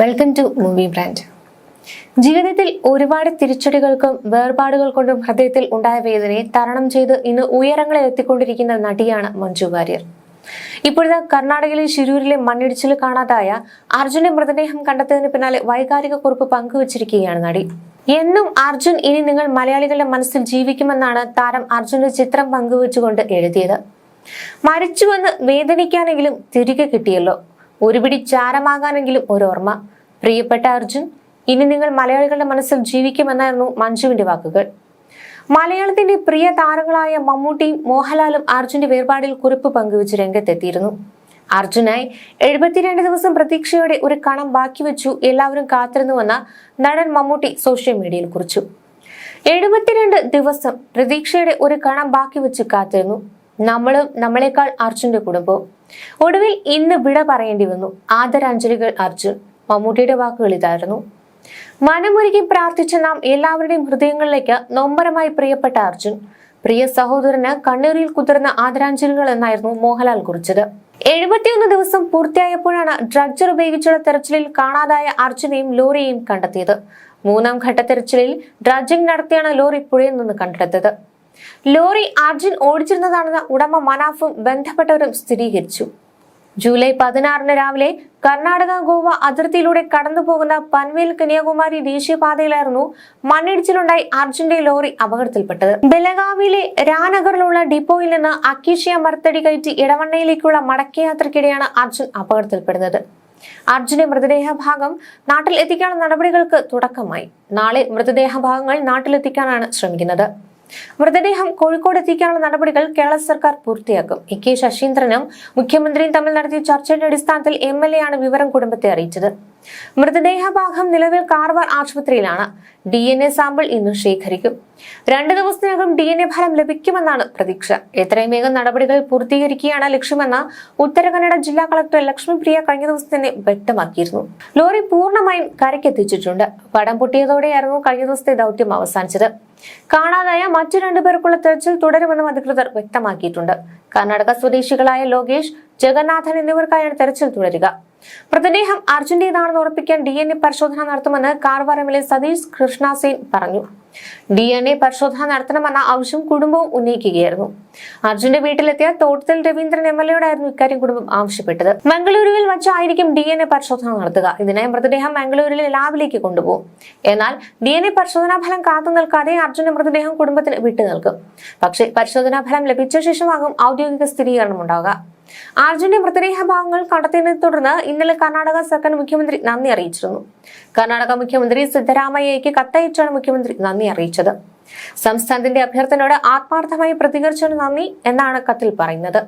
Welcome to movie brand ജീവിതത്തിൽ ഒരുപാട് തിരിച്ചടികൾക്കും വേർപാടുകൾ കൊണ്ടും ഹൃദയത്തിൽ ഉണ്ടായ വേദനയെ തരണം ചെയ്ത് ഇന്ന് ഉയരങ്ങളിൽ എത്തിക്കൊണ്ടിരിക്കുന്ന നടിയാണ് മഞ്ജു വാര്യർ. ഇപ്പോഴത്തെ കർണാടകയിലെ ശിരൂരിലെ മണ്ണിടിച്ചിൽ കാണാതായ അർജുന്റെ മൃതദേഹം കണ്ടെത്തിയതിന് പിന്നാലെ വൈകാരിക കുറിപ്പ് പങ്കുവച്ചിരിക്കുകയാണ് നടി. എന്നും അർജുൻ ഇനി നിങ്ങൾ മലയാളികളുടെ മനസ്സിൽ ജീവിക്കുമെന്നാണ് താരം അർജുന്റെ ചിത്രം പങ്കുവച്ചുകൊണ്ട് എഴുതിയത്. മരിച്ചുവെന്ന് വേദനിക്കാനെങ്കിലും തിരികെ കിട്ടിയല്ലോ. ഒരു പിടി ചാരമാകാനെങ്കിലും ഓർമ്മ പ്രിയപ്പെട്ട അർജുൻ ഇനി നിങ്ങൾ മലയാളികളുടെ മനസ്സിൽ ജീവിക്കുമെന്നായിരുന്നു മഞ്ജുവിന്റെ വാക്കുകൾ. മലയാളത്തിന്റെ പ്രിയ താരങ്ങളായ മമ്മൂട്ടിയും മോഹൻലാലും അർജുന്റെ വേർപാടിൽ കുറിപ്പ് പങ്കുവച്ച് രംഗത്തെത്തിയിരുന്നു. അർജുനായി എഴുപത്തിരണ്ട് ദിവസം പ്രതീക്ഷയോടെ ഒരു കണം ബാക്കി വെച്ചു എല്ലാവരും കാത്തിരുന്നുവെന്ന നടൻ മമ്മൂട്ടി സോഷ്യൽ മീഡിയയിൽ കുറിച്ചു. എഴുപത്തിരണ്ട് ദിവസം പ്രതീക്ഷയുടെ ഒരു കണം ബാക്കി വെച്ച് കാത്തിരുന്നു. നമ്മളും നമ്മളെക്കാൾ അർജുന്റെ കുടുംബവും. ഒടുവിൽ ഇന്ന് വിട പറയേണ്ടി വന്നു. ആദരാഞ്ജലികൾ അർജുൻ. മമ്മൂട്ടിയുടെ വാക്കുകൾ ഇതായിരുന്നു. മനമൊരുക്കി പ്രാർത്ഥിച്ച നാം എല്ലാവരുടെയും ഹൃദയങ്ങളിലേക്ക് നൊമ്പരമായി പ്രിയപ്പെട്ട അർജുൻ. പ്രിയ സഹോദരന് കണ്ണൂരിൽ കുതിർന്ന ആദരാഞ്ജലികൾ എന്നായിരുന്നു മോഹൻലാൽ കുറിച്ചത്. എഴുപത്തിയൊന്ന് ദിവസം പൂർത്തിയായപ്പോഴാണ് ഡ്രഡ്ജർ ഉപയോഗിച്ചുള്ള തെരച്ചിലിൽ കാണാതായ അർജുനെയും ലോറിയെയും കണ്ടെത്തിയത്. മൂന്നാം ഘട്ട തെരച്ചിലിൽ ഡ്രഡ്ജിംഗ് നടത്തിയാണ് ലോറി പുഴയിൽ നിന്ന് കണ്ടെടുത്തത്. ലോറി അർജുൻ ഓടിച്ചിരുന്നതാണെന്ന് ഉടമ മനാഫും ബന്ധപ്പെട്ടവരും സ്ഥിരീകരിച്ചു. ജൂലൈ പതിനാറിന് രാവിലെ കർണാടക ഗോവ അതിർത്തിയിലൂടെ കടന്നു പോകുന്ന പൻവേൽ കന്യാകുമാരി ദേശീയപാതയിലായിരുന്നു മണ്ണിടിച്ചിലുണ്ടായി അർജുന്റെ ലോറി അപകടത്തിൽപ്പെട്ടത്. ബലഗാവിയിലെ രാനഗറിലുള്ള ഡിപ്പോയിൽ നിന്ന് അക്കീഷ്യ മർത്തടി കയറ്റി ഇടവണ്ണയിലേക്കുള്ള മടക്കയാത്രക്കിടെയാണ് അർജുൻ അപകടത്തിൽപ്പെടുന്നത്. അർജുന്റെ മൃതദേഹ ഭാഗം നാട്ടിൽ എത്തിക്കാനുള്ള നടപടികൾക്ക് തുടക്കമായി. നാളെ മൃതദേഹ ഭാഗങ്ങൾ നാട്ടിലെത്തിക്കാനാണ് ശ്രമിക്കുന്നത്. മൃതദേഹം കോഴിക്കോട് എത്തിക്കാനുള്ള നടപടികൾ കേരള സർക്കാർ പൂർത്തിയാക്കും. എ കെ ശശീന്ദ്രനും മുഖ്യമന്ത്രിയും തമ്മിൽ നടത്തിയ ചർച്ചയുടെ അടിസ്ഥാനത്തിൽ എം ആണ് വിവരം കുടുംബത്തെ അറിയിച്ചത്. മൃതദേഹ ഭാഗം നിലവിൽ കാർവാർ ആശുപത്രിയിലാണ്. ഡി എൻ എ സാമ്പിൾ ഇന്ന് ശേഖരിക്കും. രണ്ടു ദിവസത്തിനകം ഡി എൻ എ ഫലം ലഭിക്കുമെന്നാണ് പ്രതീക്ഷ. എത്രയും വേഗം നടപടികൾ പൂർത്തീകരിക്കുകയാണ് ലക്ഷ്യമെന്ന് ഉത്തരകന്നഡ ജില്ലാ കളക്ടർ ലക്ഷ്മിപ്രിയ കഴിഞ്ഞ ദിവസം തന്നെ വ്യക്തമാക്കിയിരുന്നു. ലോറി പൂർണമായും കരയ്ക്കെത്തിച്ചിട്ടുണ്ട്. പടം പൊട്ടിയതോടെയായിരുന്നു കഴിഞ്ഞ ദിവസത്തെ ദൗത്യം അവസാനിച്ചത്. കാണാതായ മറ്റു രണ്ടുപേർക്കുള്ള തെരച്ചിൽ തുടരുമെന്നും അധികൃതർ വ്യക്തമാക്കിയിട്ടുണ്ട്. കർണാടക സ്വദേശികളായ ലോകേഷ് ജഗന്നാഥൻ എന്നിവർക്കായാണ് തെരച്ചിൽ തുടരുക. മൃതദേഹം അർജുന്റേതാണെന്ന് ഉറപ്പിക്കാൻ ഡി എൻ എ പരിശോധന നടത്തുമെന്ന് കാർവാർ സതീഷ് കൃഷ്ണസേൻ പറഞ്ഞു. ഡി എൻ എ പരിശോധന നടത്തണമെന്ന ആവശ്യം കുടുംബവും ഉന്നയിക്കുകയായിരുന്നു. അർജുന്റെ വീട്ടിലെത്തിയ തോട്ടത്തിൽ രവീന്ദ്രൻ എം എൽ എയോടായിരുന്നു ഇക്കാര്യം കുടുംബം ആവശ്യപ്പെട്ടത്. മംഗളൂരുവിൽ വച്ചായിരിക്കും ഡി എൻ എ പരിശോധന നടത്തുക. ഇതിനായി മൃതദേഹം മംഗളൂരിലെ ലാബിലേക്ക് കൊണ്ടുപോകും. എന്നാൽ ഡി എൻ എ പരിശോധനാ ഫലം കാത്തു നിൽക്കാതെ അർജുന്റെ മൃതദേഹം കുടുംബത്തിന് വിട്ടു നിൽക്കും പക്ഷേ പരിശോധനാ ഫലം ലഭിച്ച ശേഷമാകും ഔദ്യോഗിക സ്ഥിരീകരണം ഉണ്ടാവുക അർജുന്റെ മൃതദേഹ ഭാഗങ്ങൾ കണ്ടെത്തിയതിനെ തുടർന്ന് ഇന്നലെ കർണാടക സർക്കാർ മുഖ്യമന്ത്രി നന്ദി അറിയിച്ചിരുന്നു. കർണാടക മുഖ്യമന്ത്രി സിദ്ധരാമയ്യയ്ക്ക് കത്തയച്ചാണ് മുഖ്യമന്ത്രി നന്ദി അറിയിച്ചത്. സംസ്ഥാനത്തിന്റെ അഭ്യർത്ഥനയോട് ആത്മാർത്ഥമായി പ്രതികരിച്ചതിന് നന്ദി എന്നാണ് കത്തിൽ പറയുന്നത്.